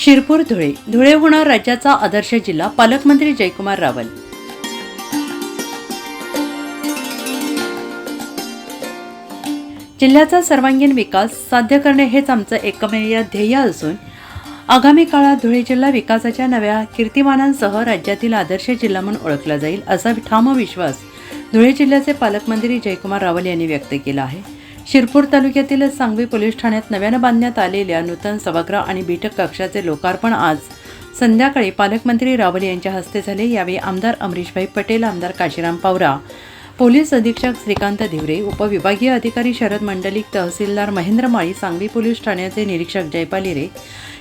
शिरपूर धुळे. धुळे होणार राज्याचा आदर्श जिल्हा पालकमंत्री जयकुमार रावल. जिल्ह्याचा सर्वांगीण विकास साध्य करणे हेच आमचं एकमेव ध्येय असून आगामी काळात धुळे जिल्हा विकासाच्या नव्या कीर्तिमानांसह राज्यातील आदर्श जिल्हा म्हणून ओळखला जाईल असा ठाम विश्वास धुळे जिल्ह्याचे पालकमंत्री जयकुमार रावल यांनी व्यक्त केला आहे. शिरपूर तालुक्यातील सांगवी पोलीस ठाण्यात नव्यानं बांधण्यात आलेल्या नूतन सभागृह आणि बीटक कक्षाचे लोकार्पण आज. संध्याकाळी पालकमंत्री रावल यांच्या हस्ते झाले. यावेळी आमदार अमरीशभाई पटेल आमदार काशीराम पावरा पोलीस अधीक्षक श्रीकांत धिवरे उपविभागीय अधिकारी शरद मंडलिक तहसीलदार महेंद्र माळी सांगवी पोलीस ठाण्याचे निरीक्षक जयपाल हिरे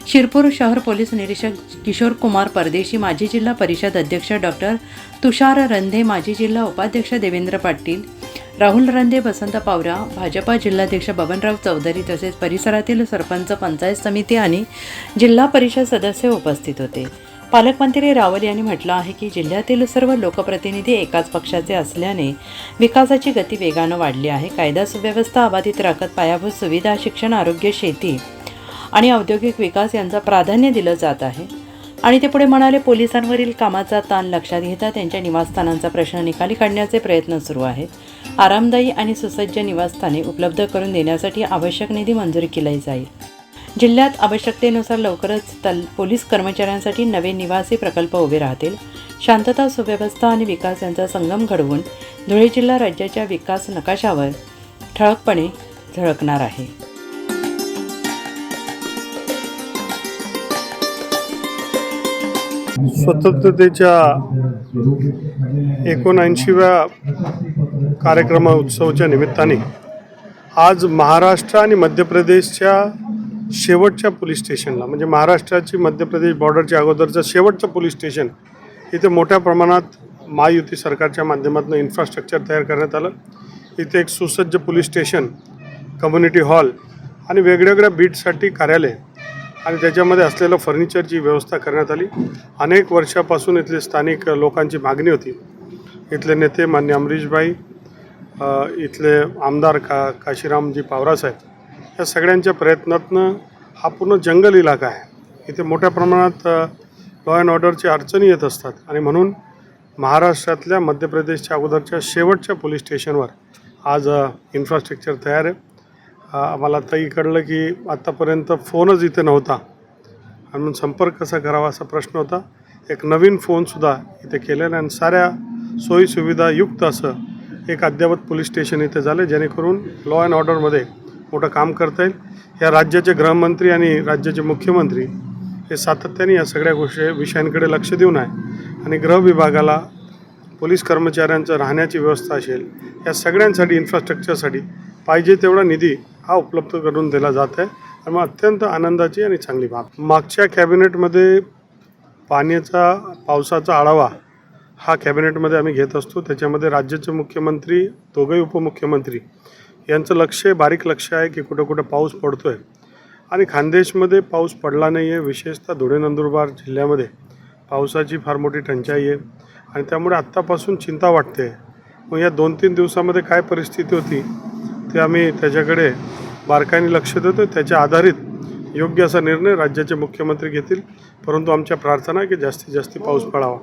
शिरपूर शहर पोलीस निरीक्षक किशोर कुमार परदेशी माजी जिल्हा परिषद अध्यक्ष डॉक्टर तुषार रंधे माजी जिल्हा उपाध्यक्ष देवेंद्र पाटील राहुल रंधे वसंत पावरा भाजपा जिल्हाध्यक्ष बबनराव चौधरी तसेच परिसरातील सरपंच पंचायत समिती आणि जिल्हा परिषद सदस्य उपस्थित होते. पालकमंत्री रावल यांनी म्हटलं आहे की जिल्ह्यातील सर्व लोकप्रतिनिधी एकाच पक्षाचे असल्याने विकासाची गती वेगानं वाढली आहे. कायदा सुव्यवस्था अबाधित राखत पायाभूत सुविधा शिक्षण आरोग्य शेती आणि औद्योगिक विकास यांचा प्राधान्य दिलं जात आहे. आणि ते पुढे म्हणाले पोलिसांवरील कामाचा ताण लक्षात घेता त्यांच्या निवासस्थानांचा प्रश्न निकाली काढण्याचे प्रयत्न सुरू आहेत. आरामदायी आणि सुसज्ज निवासस्थाने उपलब्ध करून देण्यासाठी आवश्यक निधी मंजूर केली जाईल. जिल्ह्यात आवश्यकतेनुसार लवकरच तल पोलीस कर्मचाऱ्यांसाठी नवे निवासी प्रकल्प उभे राहतील. शांतता सुव्यवस्था आणि विकास यांचा संगम घडवून धुळे जिल्हा राज्याच्या विकास नकाशावर ठळकपणे झळकणार आहे. स्वतंत्रतेच्या एकोणऐंशीव्या कार्यक्रमा उत्सवाच्या निमित्ताने आज महाराष्ट्र आणि मध्य प्रदेशच्या शेवटच्या पोलीस स्टेशनला म्हणजे महाराष्ट्राची मध्य प्रदेश बॉर्डरच्या अगोदरचं शेवटचं पोलीस स्टेशन इथे मोठ्या प्रमाणात महायुती सरकारच्या माध्यमातून इन्फ्रास्ट्रक्चर तयार करण्यात आलं. इथे एक सुसज्ज पोलीस स्टेशन कम्युनिटी हॉल आणि वेगवेगळ्या बीटसाठी कार्यालय आणि त्याच्यामध्ये असलेलं फर्निचरची व्यवस्था करण्यात आली. अनेक वर्षापासून इथले स्थानिक लोकांची मागणी होती. इथले नेते मान्य अमरीशभाई इथले आमदार का काशीरामजी पावरासाहेब या सगळ्यांच्या प्रयत्नातनं हा पूर्ण जंगल इलाका आहे. इथे मोठ्या प्रमाणात लॉ अँड ऑर्डरची अडचणी येत असतात. आणि म्हणून महाराष्ट्रातल्या मध्य प्रदेशच्या अगोदरच्या शेवटच्या पोलीस स्टेशनवर आज इन्फ्रास्ट्रक्चर तयार आहे. आम्हाला आत्ताही कळलं की आत्तापर्यंत फोनच इथे नव्हता. आणि म्हणून संपर्क कसा करावा असा प्रश्न होता. एक नवीन फोनसुद्धा इथे केलेला आणि साऱ्या सोयीसुविधा युक्त असं एक अद्ययावत पोलीस स्टेशन इथे झालं जेणेकरून लॉ अँड ऑर्डरमध्ये मोठं काम करता येईल. या राज्याचे गृहमंत्री आणि राज्याचे मुख्यमंत्री हे सातत्याने या सगळ्या गोष्टी विषयांकडे लक्ष देऊन आहे. आणि गृह विभागाला पोलीस कर्मचाऱ्यांचं राहण्याची व्यवस्था असेल या सगळ्यांसाठी इन्फ्रास्ट्रक्चरसाठी पाहिजे तेवढा निधी हा उपलब्ध करून दिला जात आहे. आणि मग अत्यंत आनंदाची आणि चांगली बाब. मागच्या कॅबिनेटमध्ये पाण्याचा पावसाचा आढावा हा कॅबिनेटमध्ये आम्ही घेत असतो. त्याच्यामध्ये राज्याचे मुख्यमंत्री दोघंही उपमुख्यमंत्री यांचं लक्ष बारीक लक्ष आहे की कुठं कुठं पाऊस पडतो आहे आणि खानदेशमध्ये पाऊस पडला नाही आहे विशेषतः धुळे नंदुरबार जिल्ह्यामध्ये. पावसाची फार मोठी टंचाई आहे. आणि त्यामुळे आत्तापासून चिंता वाटते. मग या दोन तीन दिवसामध्ये काय परिस्थिती होती ते आम्ही त्याच्याकडे बारकाईने लक्ष देतो त्याच्या आधारित योग्य असा निर्णय राज्याचे मुख्यमंत्री घेतील. परंतु आमच्या प्रार्थना आहे की जास्तीत जास्त पाऊस पडावा.